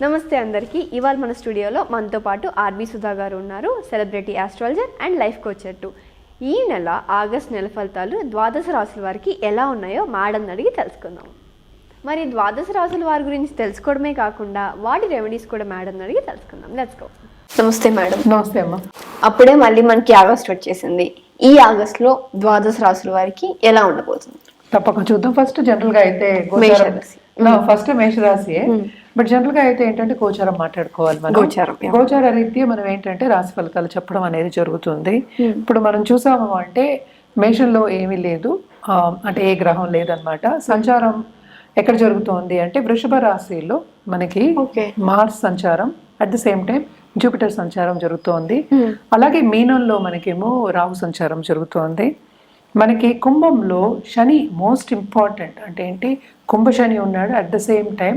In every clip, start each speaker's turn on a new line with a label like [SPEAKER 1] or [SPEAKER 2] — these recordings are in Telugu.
[SPEAKER 1] నమస్తే అందరికీ. ఇవాళ మన స్టూడియోలో మనతో పాటు ఆర్బి సుధా గారు ఉన్నారు celebrity astrologer and life coach to ఈ నెల ఆగస్ట్ నెల ఫలితాలు ద్వాదశ రాశుల వారికి ఎలా ఉన్నాయో మేడం అడిగి తెలుసుకుందాం. మరి ద్వాదశ రాశుల వారి గురించి తెలుసుకోవడమే కాకుండా వాటి రెమెడీస్ కూడా మేడం అడిగి తెలుసుకుందాం. లెట్స్ గో నమస్తే మేడం
[SPEAKER 2] నమస్తే అమ్మ.
[SPEAKER 1] అప్పుడే మళ్ళీ మనకి ఆగస్ట్ వచ్చేసింది. ఈ ఆగస్ట్లో ద్వాదశ రాశుల వారికి ఎలా ఉండబోతుంది?
[SPEAKER 2] తప్పక చూద్దాం. ఫస్ట్ జనరల్గా అయితే. ఫస్ట్ మేషరాశి. బట్ జనరల్గా అయితే ఏంటంటే గోచారం మాట్లాడుకోవాలి మనం.
[SPEAKER 1] గోచారం.
[SPEAKER 2] గోచార రీత్యా మనం ఏంటంటే రాశి ఫలితాలు చెప్పడం అనేది జరుగుతుంది. ఇప్పుడు మనం చూసాము అంటే మేషంలో ఏమీ లేదు. అంటే ఏ గ్రహం లేదనమాట సంచారం ఎక్కడ జరుగుతోంది అంటే వృషభ రాశిలో మనకి. మార్స్ సంచారం at the same time Jupiter సంచారం జరుగుతోంది. అలాగే మీనంలో మనకేమో రాహు సంచారం జరుగుతోంది. మనకి కుంభంలో శని మోస్ట్ ఇంపార్టెంట్ అంటే ఏంటి? కుంభ శని ఉన్నాడు అట్ ద సేమ్ టైం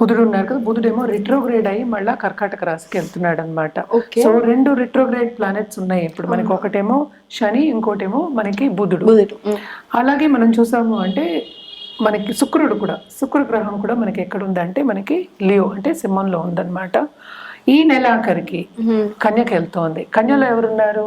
[SPEAKER 2] బుధుడు ఉన్నారు కదా బుధుడేమో రిట్రోగ్రేడ్ అయ్యి మళ్ళా కర్కాటక రాశికి వెళ్తున్నాడు అనమాట. సో రెండు రిట్రోగ్రేడ్ ప్లానెట్స్ ఉన్నాయి. ఇప్పుడు మనకి ఒకటేమో శని ఇంకోటేమో మనకి బుధుడు.
[SPEAKER 1] బుధుడు
[SPEAKER 2] అలాగే మనం చూసాము అంటే మనకి శుక్రుడు కూడా శుక్ర గ్రహం కూడా మనకి ఎక్కడ ఉందంటే మనకి లియో అంటే సింహంలో ఉందన్నమాట. ఈ నెలాఖరికి కన్యకి వెళ్తోంది. కన్యలో ఎవరున్నారు?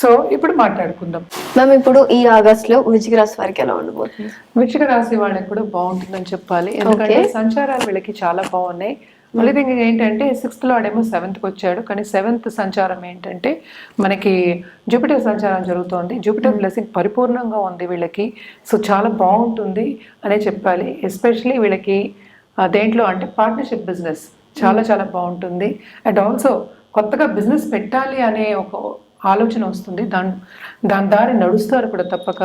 [SPEAKER 2] సో ఇప్పుడు మాట్లాడుకుందాం.
[SPEAKER 1] మ్యామ్ ఇప్పుడు ఈ ఆగస్ట్లో వృచ్చిక రాశి వారికి ఎలా ఉండబోతుంది?
[SPEAKER 2] వృశ్చిక రాశి వాళ్ళకి కూడా బాగుంటుందని చెప్పాలి. ఎందుకంటే సంచారాలు వీళ్ళకి చాలా బాగున్నాయి. మళ్ళీ థింగ్ ఏంటంటే సిక్స్త్లో ఆడేమో సెవెంత్కి వచ్చాడు. కానీ సెవెంత్ సంచారం ఏంటంటే మనకి జూపిటర్ సంచారం జరుగుతోంది. జూపిటర్ బ్లెస్సింగ్ పరిపూర్ణంగా ఉంది వీళ్ళకి. సో చాలా బాగుంటుంది అనే చెప్పాలి. ఎస్పెషలీ వీళ్ళకి దేంట్లో అంటే పార్ట్నర్షిప్ బిజినెస్ చాలా చాలా బాగుంటుంది. అండ్ ఆల్సో కొత్తగా బిజినెస్ పెట్టాలి అనే ఒక ఆలోచన వస్తుంది. దాని దాని దారి నడుస్తారు కూడా తప్పక.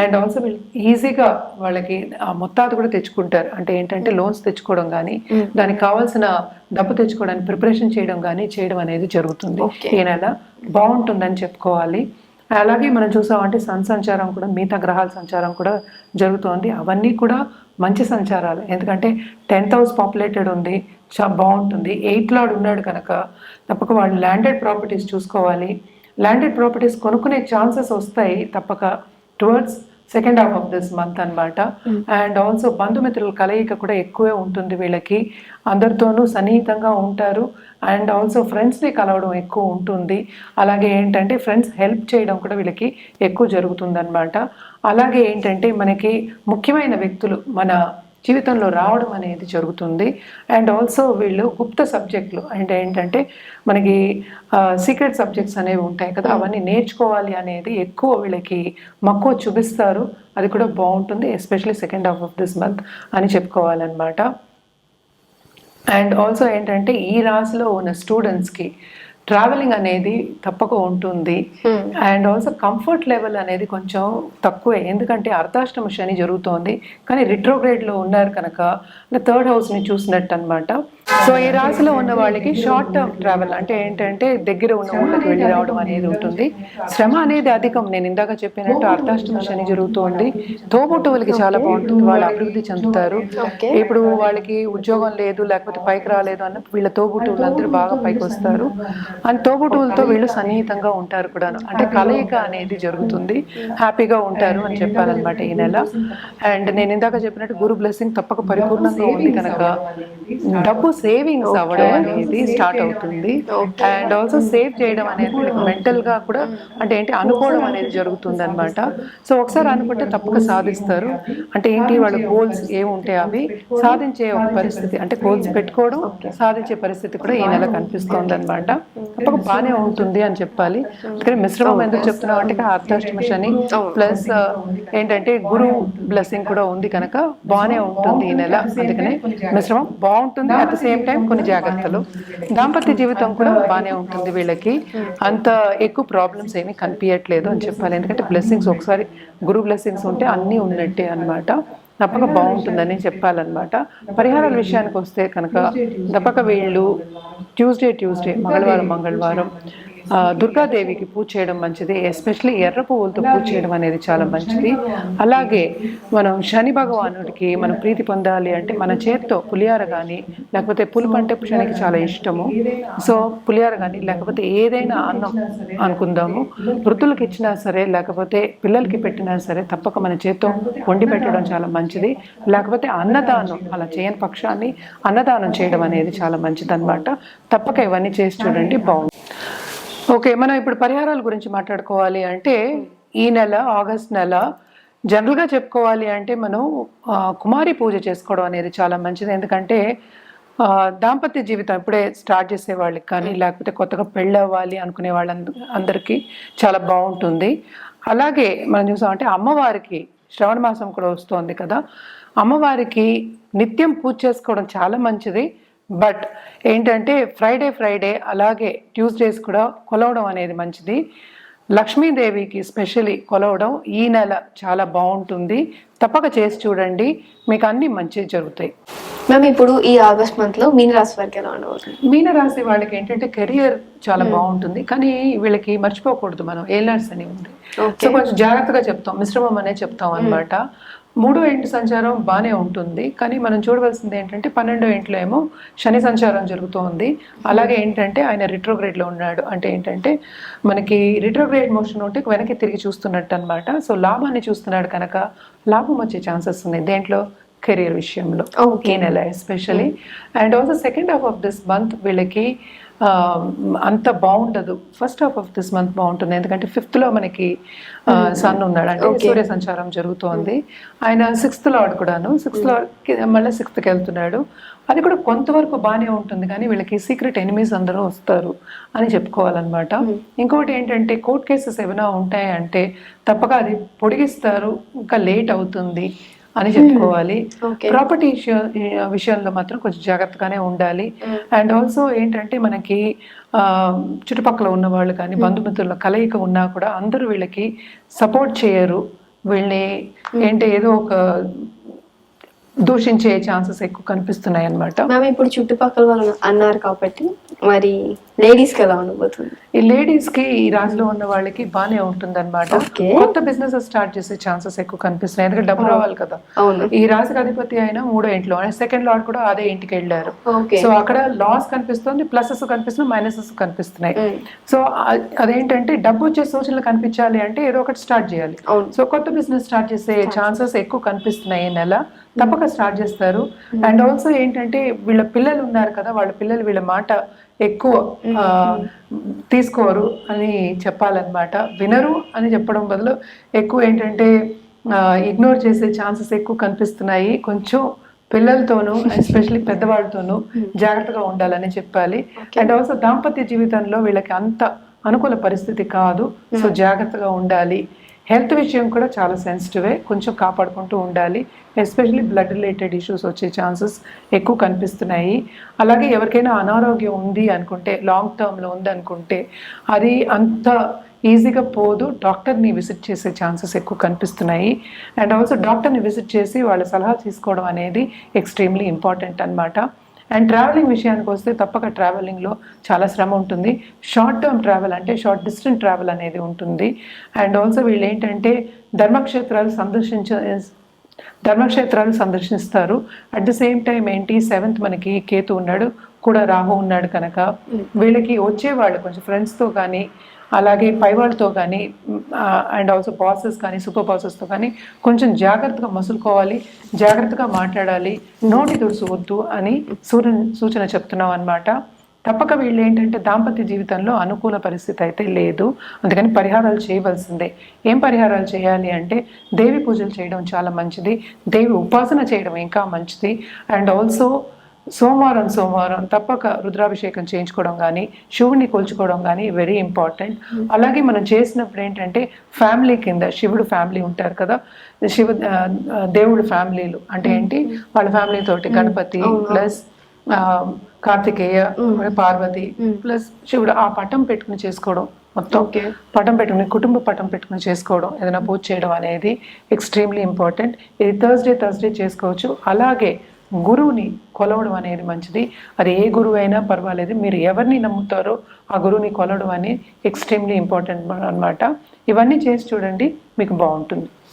[SPEAKER 2] అండ్ ఆల్సో వీళ్ళు ఈజీగా వాళ్ళకి ఆ మొత్తాలు కూడా తెచ్చుకుంటారు. అంటే ఏంటంటే లోన్స్ తెచ్చుకోవడం కానీ దానికి కావాల్సిన డబ్బు తెచ్చుకోవడానికి ప్రిపరేషన్ చేయడం కానీ చేయడం అనేది జరుగుతుంది. ఈ నెల బాగుంటుందని చెప్పుకోవాలి. అలాగే మనం చూసామంటే సన్ సంచారం కూడా మిగతా గ్రహాల సంచారం కూడా జరుగుతోంది. అవన్నీ కూడా మంచి సంచారాలు. ఎందుకంటే టెన్త్ హౌస్ పాపులేటెడ్ ఉంది చాలా బాగుంటుంది. ఎయిత్ లాడ్ ఉన్నాడు కనుక తప్పక వాళ్ళు ల్యాండెడ్ ప్రాపర్టీస్ చూసుకోవాలి. ల్యాండెడ్ ప్రాపర్టీస్ కొనుక్కునే ఛాన్సెస్ వస్తాయి తప్పక towards second half of this month అన్నమాట. అండ్ ఆల్సో బంధుమిత్రుల కలయిక కూడా ఎక్కువే ఉంటుంది వీళ్ళకి. అందరితోనూ సన్నిహితంగా ఉంటారు. అండ్ ఆల్సో ఫ్రెండ్స్ని కలవడం ఎక్కువ ఉంటుంది. అలాగే ఏంటంటే ఫ్రెండ్స్ హెల్ప్ చేయడం కూడా వీళ్ళకి ఎక్కువ జరుగుతుంది అలాగే ఏంటంటే మనకి ముఖ్యమైన వ్యక్తులు మన జీవితంలో రావడం అనేది జరుగుతుంది. అండ్ ఆల్సో వీళ్ళు గుప్త సబ్జెక్టులు అంటే ఏంటంటే మనకి సీక్రెట్ సబ్జెక్ట్స్ అనేవి ఉంటాయి కదా అవన్నీ నేర్చుకోవాలి అనేది ఎక్కువ వీళ్ళకి మక్కువ చూపిస్తారు. అది కూడా బాగుంటుంది especially second half of this month అని చెప్పుకోవాలన్నమాట. అండ్ ఆల్సో ఏంటంటే ఈ రాశిలో ఉన్న స్టూడెంట్స్కి ట్రావెలింగ్ అనేది తప్పక ఉంటుంది. అండ్ ఆల్సో కంఫర్ట్ లెవెల్ అనేది కొంచెం తక్కువే. ఎందుకంటే అర్ధాష్టమ శని జరుగుతోంది. కానీ రిట్రోగ్రేడ్లో ఉన్నారు కనుక థర్డ్ హౌస్ని చూసినట్టు అనమాట సో ఈ రాశిలో ఉన్న వాళ్ళకి షార్ట్ టర్మ్ ట్రావెల్ అంటే ఏంటంటే దగ్గర ఉన్న ఊళ్ళకి వెళ్ళి రావడం అనేది ఉంటుంది. శ్రమ అనేది అధికం. నేను ఇందాక చెప్పినట్టు అర్ధాష్టమ శని జరుగుతోంది. తోబుట్టువులకి చాలా బాగుంటుంది. వాళ్ళు అభివృద్ధి చెందుతారు. ఇప్పుడు వాళ్ళకి ఉద్యోగం లేదు లేకపోతే పైకి రాలేదు అన్నప్పుడు వీళ్ళ తోబుట్టువులు అందరూ బాగా పైకి వస్తారు. అండ్ తోబుట్టువులతో వీళ్ళు సన్నిహితంగా ఉంటారు కూడాను. అంటే కలయిక అనేది జరుగుతుంది. హ్యాపీగా ఉంటారు అని చెప్పాలన్నమాట ఈ నెల. అండ్ నేను ఇందాక చెప్పినట్టు గురు బ్లెస్సింగ్ తప్పక పరిపూర్ణంగా ఉంది కనుక. డబ్బు సేవింగ్స్ అవ్వడం అనేది స్టార్ట్ అవుతుంది. అండ్ ఆల్సో సేవ్ చేయడం అనేది మెంటల్గా కూడా అంటే ఏంటి అనుకోవడం అనేది జరుగుతుంది అనమాట సో ఒకసారి అనుకుంటే తప్పక సాధిస్తారు. అంటే ఏంటి వాళ్ళ గోల్స్ ఏముంటాయి అవి? సాధించే ఒక పరిస్థితి అంటే గోల్స్ పెట్టుకోవడం సాధించే పరిస్థితి కూడా ఈ నెల కనిపిస్తోంది అనమాట తప్పక బాగానే ఉంటుంది అని చెప్పాలి. అందుకని మిశ్రమం ఎందుకు చెప్తున్నాం అంటే అర్ధాష్టమ శని ప్లస్ ఏంటంటే గురు బ్లెస్సింగ్ కూడా ఉంది కనుక బాగానే ఉంటుంది ఈ నెల. అందుకనే మిశ్రమం బాగుంటుంది అట్ ద సేమ్ టైం కొన్ని జాగ్రత్తలు. దాంపత్య జీవితం కూడా బాగానే ఉంటుంది వీళ్ళకి. అంత ఎక్కువ ప్రాబ్లమ్స్ ఏమీ కనిపించట్లేదు అని చెప్పాలి. ఎందుకంటే బ్లెస్సింగ్స్ ఒకసారి గురు బ్లెస్సింగ్స్ ఉంటే అన్నీ ఉన్నట్టే అన్నమాట. తప్పక బాగుంటుందని చెప్పాలన్నమాట. పరిహారాల విషయానికి వస్తే కనుక తప్పక వీళ్ళు ట్యూస్డే ట్యూస్డే మంగళవారం మంగళవారం. దుర్గాదేవికి పూజ చేయడం మంచిది ఎస్పెషల్లీ ఎర్ర పువ్వులతో పూజ చేయడం అనేది చాలా మంచిది. అలాగే మనం శని భగవానుడికి మనం ప్రీతి పొందాలి అంటే మన చేత్తో పులిహార కానీ లేకపోతే పులుపు అంటే శనికి చాలా ఇష్టము. సో పులిహార కానీ లేకపోతే ఏదైనా అన్నం అనుకుందాము. వృద్ధులకు ఇచ్చినా సరే లేకపోతే పిల్లలకి పెట్టినా సరే తప్పక మన చేత్తో వండి పెట్టడం చాలా మంచిది. లేకపోతే అన్నదానం అలా చేయని పక్షాన్ని అన్నదానం చేయడం అనేది చాలా మంచిది తప్పక ఇవన్నీ చేసి చూడండి బాగుంది ఓకే మనం ఇప్పుడు పరిహారాల గురించి మాట్లాడుకోవాలి అంటే ఈ నెల ఆగస్ట్ నెల జనరల్గా చెప్పుకోవాలి అంటే మనం కుమారి పూజ చేసుకోవడం అనేది చాలా మంచిది. ఎందుకంటే దాంపత్య జీవితం ఇప్పుడే స్టార్ట్ చేసే వాళ్ళకి కానీ లేకపోతే కొత్తగా పెళ్ళి అవ్వాలి అనుకునే వాళ్ళ అందరికీ చాలా బాగుంటుంది. అలాగే మనం చూసామంటే అమ్మవారికి శ్రవణ మాసం కూడా వస్తుంది కదా. అమ్మవారికి నిత్యం పూజ చేసుకోవడం చాలా మంచిది. బట్ ఏంటంటే ఫ్రైడే ఫ్రైడే అలాగే ట్యూస్డేస్ కూడా కొలవడం అనేది మంచిది. లక్ష్మీదేవికి స్పెషలీ కొలవడం ఈ నెల చాలా బాగుంటుంది. తప్పక చేసి చూడండి. మీకు అన్ని మంచి జరుగుతాయి.
[SPEAKER 1] మ్యామ్ ఇప్పుడు ఈ ఆగస్ట్ మంత్లో మీన రాశి వారికి ఎలా ఉండబోతుంది?
[SPEAKER 2] మీన రాశి వాళ్ళకి ఏంటంటే కెరియర్ చాలా బాగుంటుంది. కానీ వీళ్ళకి మర్చిపోకూడదు మనం. ఏలర్స్ అని ఉంది. సో కొంచెం జాగ్రత్తగా చెప్తాం. మిశ్రమం అనే చెప్తాం అన్నమాట. మూడో ఇంటి సంచారం? బాగానే ఉంటుంది. కానీ మనం చూడవలసింది ఏంటంటే పన్నెండో ఇంట్లో ఏమో శని సంచారం జరుగుతోంది. అలాగే ఏంటంటే ఆయన రిట్రోగ్రేడ్లో ఉన్నాడు. అంటే ఏంటంటే మనకి రిట్రోగ్రేడ్ మోషన్ ఉంటే వెనక్కి తిరిగి చూస్తున్నట్టు అనమాట సో లాభాన్ని చూస్తున్నాడు కనుక లాభం వచ్చే ఛాన్సెస్ ఉన్నాయి. దేంట్లో? కెరియర్ విషయంలో. ఈ నెల especially and also second half of this month వీళ్ళకి ఆ, అంత బాగుండదు. First half of this month బాగుంటుంది. ఎందుకంటే ఫిఫ్త్లో మనకి సన్ ఉన్నాడు. అంటే సూర్య సంచారం జరుగుతోంది. ఆయన సిక్స్త్ లార్డ్ కూడాను. సిక్స్త్ లార్డ్ మళ్ళీ సిక్స్త్కి వెళ్తున్నాడు. అది కూడా కొంతవరకు బాగానే ఉంటుంది. కానీ వీళ్ళకి సీక్రెట్ ఎనిమీస్ అందరూ వస్తారు అని చెప్పుకోవాలన్నమాట. ఇంకొకటి ఏంటంటే కోర్ట్ కేసెస్ ఏమైనా ఉంటాయంటే తప్పక అది పొడిగిస్తారు. ఇంకా లేట్ అవుతుంది. అని చెప్పుకోవాలి.
[SPEAKER 1] Okay.
[SPEAKER 2] ప్రాపర్టీ విషయంలో మాత్రం కొంచెం జాగ్రత్తగానే ఉండాలి. అండ్ ఆల్సో ఏంటంటే మనకి చుట్టుపక్కల ఉన్న వాళ్ళు కానీ బంధుమిత్రుల కలయిక ఉన్నా కూడా అందరూ వీళ్ళకి సపోర్ట్ చేయరు. వీళ్ళని ఏంటి ఏదో ఒక దూషించే ఛాన్సెస్ ఎక్కువ కనిపిస్తున్నాయి అన్నమాట
[SPEAKER 1] మ్యామ్ ఇప్పుడు చుట్టుపక్కల వాళ్ళు అన్నారు కాబట్టి మరి లేడీస్కి ఎలా ఉండబోతుంది?
[SPEAKER 2] ఈ లేడీస్కి ఈ రాశిలో ఉన్న వాళ్ళకి బానే ఉంటుంది అనమాట. కొత్త బిజినెస్ స్టార్ట్ చేసే ఛాన్సెస్ ఎక్కువ కనిపిస్తున్నాయి. ఎందుకంటే డబ్బు రావాలి కదా. ఈ రాశికి అధిపతి అయినా మూడో ఇంట్లో సెకండ్ లార్డ్ కూడా అదే ఇంటికి వెళ్ళారు. సో అక్కడ లాస్ కనిపిస్తుంది ప్లసెస్ కనిపిస్తున్నాయి మైనసెస్ కనిపిస్తున్నాయి. సో అ- అదేంటంటే డబ్బు వచ్చే సూచనలు కనిపించాలి అంటే ఏదో ఒకటి స్టార్ట్ చేయాలి. సో కొత్త బిజినెస్ స్టార్ట్ చేసే ఛాన్సెస్ ఎక్కువ కనిపిస్తున్నాయి ఈ నెల. తప్పక స్టార్ట్ చేస్తారు. అండ్ ఆల్సో ఏంటంటే వీళ్ళ పిల్లలు ఉన్నారు కదా వాళ్ళ పిల్లలు వీళ్ళ మాట ఎక్కువ తీసుకోరు అని చెప్పాలన్నమాట. వినరు అని చెప్పడం బదులు ఎక్కువ ఏంటంటే ఇగ్నోర్ చేసే ఛాన్సెస్ ఎక్కువ కనిపిస్తున్నాయి. కొంచెం పిల్లలతోనూ ఎస్పెషల్లీ పెద్దవాళ్ళతోనూ జాగ్రత్తగా ఉండాలని చెప్పాలి. అండ్ ఆల్సో దాంపత్య జీవితంలో వీళ్ళకి అంత అనుకూల పరిస్థితి కాదు. సో జాగ్రత్తగా ఉండాలి. హెల్త్ విషయం కూడా చాలా సెన్సిటివే కొంచెం కాపాడుకుంటూ ఉండాలి. ఎస్పెషల్లీ బ్లడ్ రిలేటెడ్ ఇష్యూస్ వచ్చే ఛాన్సెస్ ఎక్కువ కనిపిస్తున్నాయి. అలాగే ఎవరికైనా అనారోగ్యం ఉంది అనుకుంటే లాంగ్ టర్మ్లో ఉంది అనుకుంటే అది అంత ఈజీగా పోదు. డాక్టర్ని విజిట్ చేసే ఛాన్సెస్ ఎక్కువ కనిపిస్తున్నాయి. అండ్ ఆల్సో డాక్టర్ని విజిట్ చేసి వాళ్ళ సలహా తీసుకోవడం అనేది ఎక్స్ట్రీమ్లీ ఇంపార్టెంట్ అన్నమాట. అండ్ ట్రావెలింగ్ విషయానికి వస్తే తప్పక ట్రావెలింగ్లో చాలా శ్రమ ఉంటుంది. షార్ట్ టర్మ్ ట్రావెల్ అంటే షార్ట్ డిస్టెన్స్ ట్రావెల్ అనేది ఉంటుంది. అండ్ ఆల్సో వీళ్ళు ఏంటంటే ధర్మక్షేత్రాలు సందర్శించ ధర్మక్షేత్రాలు సందర్శిస్తారు. అట్ ద సేమ్ టైం ఏంటి? సెవెంత్ మనకి కేతు ఉన్నాడు కూడా రాహు ఉన్నాడు కనుక. వీళ్ళకి వచ్చే వాళ్ళు కొంచెం ఫ్రెండ్స్తో కానీ అలాగే పైవాళ్ళతో కానీ అండ్ ఆల్సో బాసెస్ కానీ సూపర్ బాసెస్తో కానీ కొంచెం జాగ్రత్తగా మసులుకోవాలి జాగ్రత్తగా మాట్లాడాలి నోటి తుడుచువద్దు అని సూర్య సూచన చెప్తున్నాం అనమాట తప్పక వీళ్ళు ఏంటంటే దాంపత్య జీవితంలో అనుకూల పరిస్థితి అయితే లేదు. అందుకని పరిహారాలు చేయవలసిందే. ఏం పరిహారాలు చేయాలి అంటే దేవి పూజలు చేయడం చాలా మంచిది. దేవి ఉపాసన చేయడం ఇంకా మంచిది. అండ్ ఆల్సో సోమవారం సోమవారం తప్పక రుద్రాభిషేకం చేయించుకోవడం కానీ శివుడిని కొలుచుకోవడం కానీ వెరీ ఇంపార్టెంట్ అలాగే మనం చేసినప్పుడు ఏంటంటే ఫ్యామిలీ కింద శివుడు ఫ్యామిలీ ఉంటారు కదా శివ దేవుడు ఫ్యామిలీలు అంటే ఏంటి? వాళ్ళ ఫ్యామిలీ తోటి గణపతి ప్లస్ కార్తికేయ పార్వతి ప్లస్ శివుడు ఆ పటం పెట్టుకుని చేసుకోవడం మొత్తం. పటం పెట్టుకుని కుటుంబ పటం పెట్టుకుని చేసుకోవడం ఏదైనా పూజ చేయడం అనేది ఎక్స్ట్రీమ్లీ ఇంపార్టెంట్ ఇది థర్స్డే థర్స్డే చేసుకోవచ్చు. అలాగే గురువుని కొలవడం అనేది మంచిది. అది ఏ గురువు అయినా పర్వాలేదు. మీరు ఎవరిని నమ్ముతారో ఆ గురువుని కొలవడం అనేది ఎక్స్ట్రీమ్లీ ఇంపార్టెంట్ అన్నమాట. ఇవన్నీ చేసి చూడండి మీకు బాగుంటుంది.